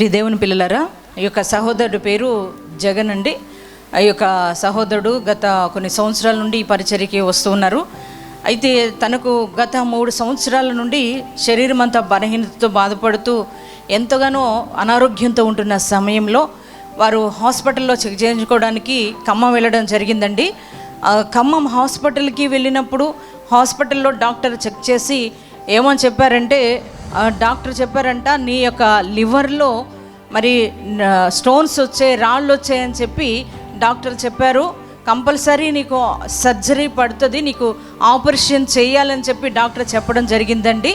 ప్రియ దేవుని పిల్లలరా ఈ యొక్క సహోదరుడి పేరు జగన్ అండి. ఆ యొక్క సహోదరుడు గత కొన్ని సంవత్సరాల నుండి ఈ పరిచర్యకి వస్తున్నారు అయితే తనకు గత మూడు సంవత్సరాల నుండి శరీరం అంతా బలహీనతతో బాధపడుతూ ఎంతగానో అనారోగ్యంతో ఉంటున్న సమయంలో వారు హాస్పిటల్లో చెక్ చేయించుకోవడానికి ఖమ్మం వెళ్ళడం జరిగిందండి. ఆ ఖమ్మం హాస్పిటల్కి వెళ్ళినప్పుడు హాస్పిటల్లో డాక్టర్ చెక్ చేసి ఏమని చెప్పారంటే డాక్టర్ చెప్పారంట నీ యొక్క లివర్లో మరి స్టోన్స్ వచ్చాయి రాళ్ళు వచ్చాయని చెప్పి డాక్టర్ చెప్పారు. కంపల్సరీ నీకు సర్జరీ పడుతుంది నీకు ఆపరేషన్ చేయాలని చెప్పి డాక్టర్ చెప్పడం జరిగిందండి.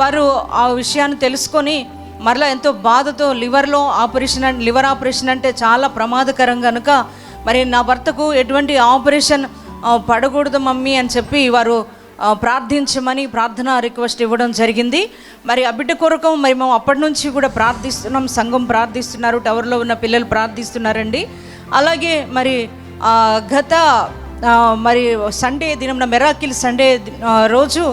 వారు ఆ విషయాన్ని తెలుసుకొని మరలా ఎంతో బాధతో లివర్లో ఆపరేషన్ లివర్ ఆపరేషన్ అంటే చాలా ప్రమాదకరం కనుక మరి నా భర్తకు ఎటువంటి ఆపరేషన్ పడకూడదు మమ్మీ అని చెప్పి వారు ప్రార్థించమని ప్రార్థన రిక్వెస్ట్ ఇవ్వడం జరిగింది. మరి ఆ బిడ్డ కొరకు మరి మేము అప్పటి నుంచి కూడా ప్రార్థిస్తున్నాం సంఘం ప్రార్థిస్తున్నారు టవర్లో ఉన్న పిల్లలు ప్రార్థిస్తున్నారండి. అలాగే మరి గత మరి సండే దినం మెరాకిల్ సండే రోజు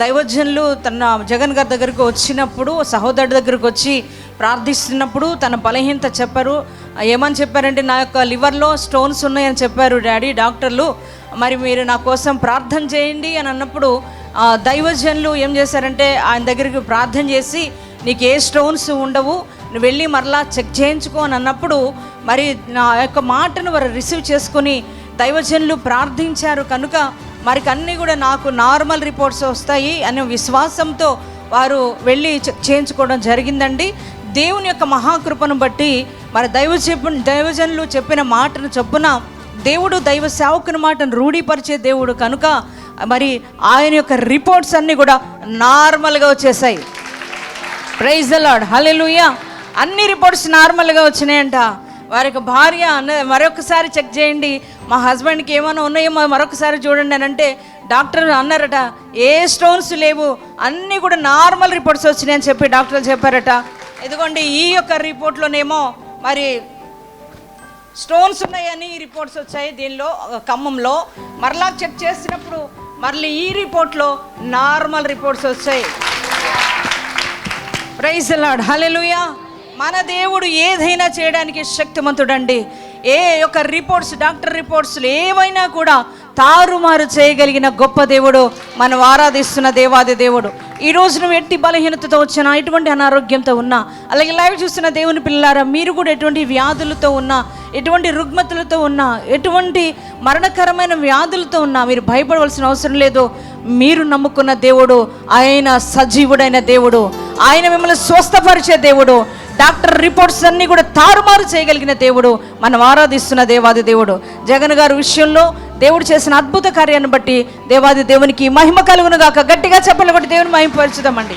దైవజనులు తన జగన్ గారి దగ్గరకు వచ్చినప్పుడు సహోదరుడి దగ్గరకు వచ్చి ప్రార్థిస్తున్నప్పుడు తన బలహీనత చెప్పారు. ఏమని చెప్పారంటే నా యొక్క లివర్లో స్టోన్స్ ఉన్నాయని చెప్పారు డాడీ డాక్టర్లు. మరి మీరు నా కోసం ప్రార్థన చేయండి అని అన్నప్పుడు దైవజనులు ఏం చేశారంటే ఆయన దగ్గరికి ప్రార్థన చేసి నీకు ఏ స్టోన్స్ ఉండవు నువ్వు వెళ్ళి మరలా చెక్ చేయించుకో అని అన్నప్పుడు మరి నా యొక్క మాటను వారు రిసీవ్ చేసుకొని దైవజనులు ప్రార్థించారు. కనుక మరికి అన్నీ కూడా నాకు నార్మల్ రిపోర్ట్స్ వస్తాయి అనే విశ్వాసంతో వారు వెళ్ళి చేయించుకోవడం జరిగిందండి. దేవుని యొక్క మహాకృపను బట్టి మరి దైవ చెప్పు దైవజనులు చెప్పిన మాటను చొప్పున దేవుడు దైవ సేవకుని మాటను రూఢీపరిచే దేవుడు కనుక మరి ఆయన యొక్క రిపోర్ట్స్ అన్నీ కూడా నార్మల్గా వచ్చేసాయి. ప్రైజ్ లాడ్ హలెలుయా అన్ని రిపోర్ట్స్ నార్మల్గా వచ్చినాయంట. వారికి భార్య అన్న మరొకసారి చెక్ చేయండి. మా హస్బెండ్కి ఏమైనా ఉన్నాయో మరొకసారి చూడండి అని అంటే డాక్టర్ అన్నారట ఏ స్టోన్స్ లేవు అన్నీ కూడా నార్మల్ రిపోర్ట్స్ వచ్చినాయని చెప్పి డాక్టర్లు చెప్పారట. ఇదిగోండి ఈ యొక్క రిపోర్ట్లోనేమో మరి స్టోన్స్ ఉన్నాయని రిపోర్ట్స్ వచ్చాయి దీనిలో ఖమ్మంలో. మరలా చెక్ చేసినప్పుడు మళ్ళీ ఈ రిపోర్ట్లో నార్మల్ రిపోర్ట్స్ వచ్చాయి. ప్రైజ్ లాడ్ హలెలుయా మన దేవుడు ఏదైనా చేయడానికి శక్తిమంతుడండి. ఏ యొక్క రిపోర్ట్స్ డాక్టర్ రిపోర్ట్స్లు ఏవైనా కూడా తారుమారు చేయగలిగిన గొప్ప దేవుడు మనం ఆరాధిస్తున్న దేవాది దేవుడు. ఈ రోజు నువ్వు ఎట్టి బలహీనతతో వచ్చినా ఎటువంటి అనారోగ్యంతో ఉన్నా అలాగే లైవ్ చూస్తున్న దేవుని పిల్లారా మీరు కూడా ఎటువంటి వ్యాధులతో ఉన్నా ఎటువంటి రుగ్మతులతో ఉన్నా ఎటువంటి మరణకరమైన వ్యాధులతో ఉన్నా మీరు భయపడవలసిన అవసరం లేదు. మీరు నమ్ముకున్న దేవుడు ఆయన సజీవుడైన దేవుడు. ఆయన మిమ్మల్ని స్వస్థపరిచే దేవుడు. డాక్టర్ రిపోర్ట్స్ అన్నీ కూడా తారుమారు చేయగలిగిన దేవుడు మనం ఆరాధిస్తున్న దేవాది దేవుడు. జగన్ గారి విషయంలో దేవుడు చేసిన అద్భుత కార్యాన్ని బట్టి దేవాది దేవునికి మహిమ కలుగును గాక గట్టిగా చెప్పలు బట్టి దేవుని మహిమపరచుదామండి